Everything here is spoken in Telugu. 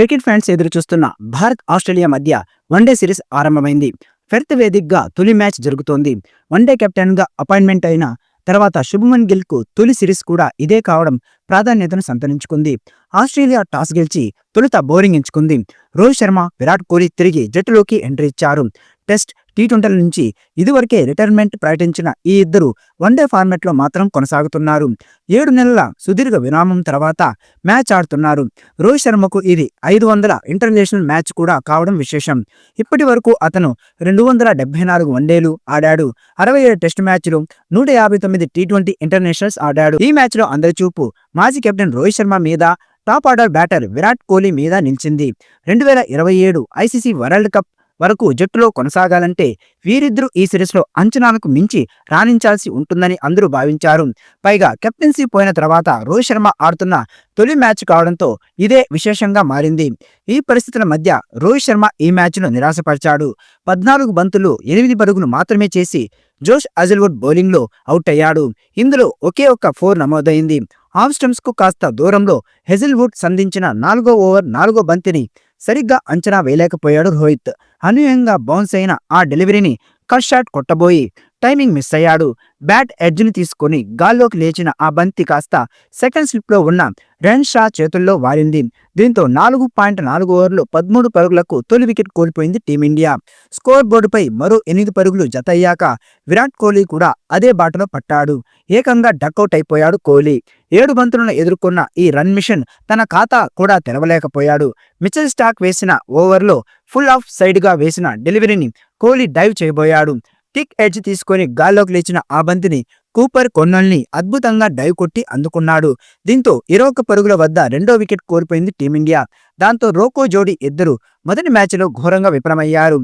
క్రికెట్ ఫ్యాన్స్ ఎదురుచూస్తున్న భారత్ ఆస్ట్రేలియా మధ్య వన్డే సిరీస్ ఆరంభమైంది. ఫెర్త్ వేదికగా తొలి మ్యాచ్ జరుగుతోంది. వన్డే కెప్టెన్గా అపాయింట్మెంట్ అయిన తర్వాత శుభమన్ గిల్కు తొలి సిరీస్ కూడా ఇదే కావడం ప్రాధాన్యతను సంతరించుకుంది. ఆస్ట్రేలియా టాస్ గెలిచి తొలుత బౌలింగ్ ఎంచుకుంది. రోహిత్ శర్మ విరాట్ కోహ్లీ తిరిగి జట్టులోకి ఎంట్రీ ఇచ్చారు. టెస్ట్ టీ ట్వంటీల నుంచి ఇదివరకే రిటైర్మెంట్ ప్రకటించిన ఈ ఇద్దరు వన్డే ఫార్మెట్లో మాత్రం కొనసాగుతున్నారు. ఏడు నెలల సుదీర్ఘ విరామం తర్వాత మ్యాచ్ ఆడుతున్నారు. రోహిత్ శర్మకు ఇది ఐదు వందల ఇంటర్నేషనల్ మ్యాచ్ కూడా కావడం విశేషం. ఇప్పటి వరకు అతను రెండు వందల డెబ్బై నాలుగు వన్డేలు ఆడాడు. అరవై ఏడు టెస్ట్ మ్యాచ్లు నూట యాభై తొమ్మిది టీ ట్వంటీ ఇంటర్నేషనల్స్ ఆడాడు. ఈ మ్యాచ్లో అందరి చూపు మాజీ కెప్టెన్ రోహిత్ శర్మ మీద top order batter Virat Kohli మీద నిలిచింది. రెండు వేల ఇరవై ఏడు ఐసీసీ వరల్డ్ కప్ వరకు జట్టులో కొనసాగాలంటే వీరిద్దరూ ఈ సిరీస్లో అంచనాలకు మించి రాణించాల్సి ఉంటుందని అందరూ భావించారు. పైగా కెప్టెన్సీ పోయిన తర్వాత రోహిత్ శర్మ ఆడుతున్న తొలి మ్యాచ్ కావడంతో ఇదే విశేషంగా మారింది. ఈ పరిస్థితుల మధ్య రోహిత్ శర్మ ఈ మ్యాచ్ను నిరాశపరిచాడు. పద్నాలుగు బంతులు ఎనిమిది పరుగులు మాత్రమే చేసి జోష్ అజిల్వుడ్ బౌలింగ్లో అవుట్ అయ్యాడు ఇందులో ఒకే ఒక్క ఫోర్ నమోదైంది. ఆఫ్ స్టమ్స్కు కాస్త దూరంలో హెజిల్వుడ్ సంధించిన నాలుగో ఓవర్ నాలుగో బంతిని సరిగ్గా అంచనా వేయలేకపోయాడు రోహిత్. అనూహ్యంగా బౌన్స్ అయిన ఆ డెలివరీని కట్ షాట్ కొట్టబోయి టైమింగ్ మిస్ అయ్యాడు. బ్యాట్ ఎడ్జ్ని తీసుకొని గాల్లోకి లేచిన ఆ బంతి కాస్త సెకండ్ స్లిప్లో ఉన్న రన్ షా చేతుల్లో వారింది. దీంతో నాలుగు పాయింట్ నాలుగు ఓవర్లు పదమూడు పరుగులకు తొలి వికెట్ కోల్పోయింది టీమిండియా. స్కోర్ బోర్డుపై మరో ఎనిమిది పరుగులు జతయ్యాక విరాట్ కోహ్లీ కూడా అదే బాటలో పట్టాడు. ఏకంగా డక్అవుట్ అయిపోయాడు కోహ్లీ. ఏడు బంతులను ఎదుర్కొన్న ఈ రన్ మిషన్ తన ఖాతా కూడా తెరవలేకపోయాడు. మిచెల్ స్టాక్ వేసిన ఓవర్లో ఫుల్ ఆఫ్ సైడ్గా వేసిన డెలివరీని కోహ్లీ డైవ్ చేయబోయాడు. టిక్ ఎడ్జ్ తీసుకొని గాల్లోకి లేచిన ఆ బంతిని కూపర్ కొన్నల్ని అద్భుతంగా డైవ్ కొట్టి అందుకున్నాడు. దీంతో ఇరవై పరుగుల వద్ద రెండో వికెట్ కోల్పోయింది టీమిండియా. దాంతో రోకో జోడీ ఇద్దరు మొదటి మ్యాచ్లో ఘోరంగా విఫలమయ్యారు.